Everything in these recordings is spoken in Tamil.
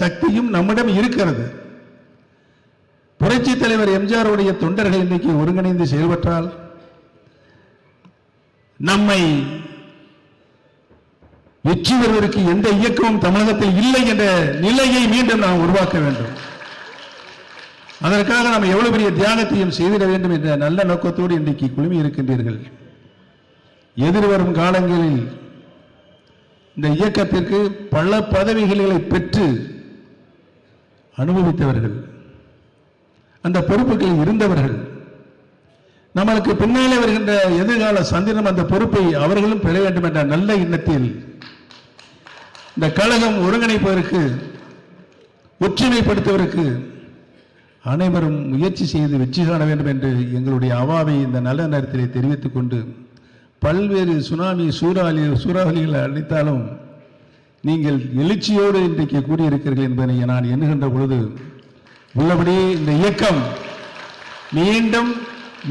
சக்தியும் நம்மிடம் இருக்கிறது. புரட்சி தலைவர் எம்ஜிஆருடைய தொண்டர்கள் இன்றைக்கு ஒருங்கிணைந்து செயல்பட்டால் நம்மை வெற்றி பெறுவதற்கு எந்த இயக்கமும் தமிழகத்தில் இல்லை என்ற நிலையை மீண்டும் நாம் உருவாக்க வேண்டும். அதற்காக நாம் எவ்வளவு பெரிய தியாகத்தையும் செய்திட வேண்டும் என்ற நல்ல நோக்கத்தோடு இன்றைக்கு குழுமி இருக்கின்றீர்கள். எதிர்வரும் காலங்களில் இந்த இயக்கத்திற்கு பல பதவிகளை பெற்று அனுபவித்தவர்கள். அந்த பொறுப்புகளில் இருந்தவர்கள். நம்மளுக்கு பின்னாலே வருகின்ற எதிர்கால சந்திரம் அந்த பொறுப்பை அவர்களும் பெற வேண்டும் என்ற நல்ல எண்ணத்தில் இந்த கழகம் ஒருங்கிணைப்பதற்கு ஒற்றுமைப்படுத்துவதற்கு அனைவரும் முயற்சி செய்து வெற்றி காண வேண்டும் என்று எங்களுடைய அவாவை இந்த நல்ல நேரத்திலே தெரிவித்துக் கொண்டு பல்வேறு சுனாமி சூறாவளி சூறாவளிகள் அளித்தாலும் நீங்கள் எழுச்சியோடு இன்றைக்கு கூறியிருக்கிறீர்கள் என்பதை நான் எண்ணுகின்ற பொழுது உள்ளபடி இந்த இயக்கம் மீண்டும்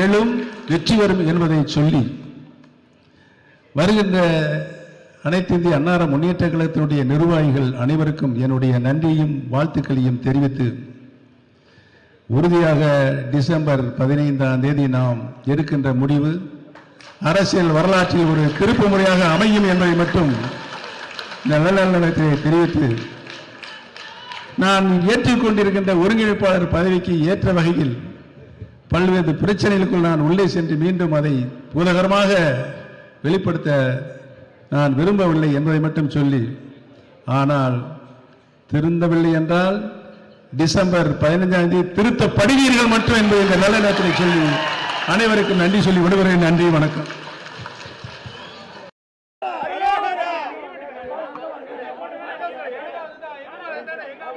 எழும் வெற்றி வரும் என்பதை சொல்லி வருகின்ற அனைத்து இந்திய அன்னார முன்னேற்ற கழகத்தினுடைய நிர்வாகிகள் அனைவருக்கும் என்னுடைய நன்றியும் வாழ்த்துக்களையும் தெரிவித்து உறுதியாக டிசம்பர் பதினைந்தாம் தேதி நாம் எடுக்கின்ற முடிவு அரசியல் வரலாற்றில் ஒரு திருப்பு முறையாக அமையும் என்பதை மட்டும் நல்ல நிலையத்தை தெரிவித்து நான் ஏற்றுக்கொண்டிருக்கின்ற ஒருங்கிணைப்பாளர் பதவிக்கு ஏற்ற வகையில் பல்வேறு பிரச்சனைகளுக்குள் நான் உள்ளே சென்று மீண்டும் அதை பூதகரமாக வெளிப்படுத்த நான் விரும்பவில்லை என்பதை மட்டும் சொல்லி ஆனால் திருந்தவில்லை என்றால் டிசம்பர் பதினைஞ்சாம் தேதி திருத்தப்படுவீர்கள் மட்டும் என்பதை இந்த நல்ல நேரத்தில் சொல்லி அனைவருக்கும் நன்றி சொல்லி விடுகிறேன். நன்றி வணக்கம்.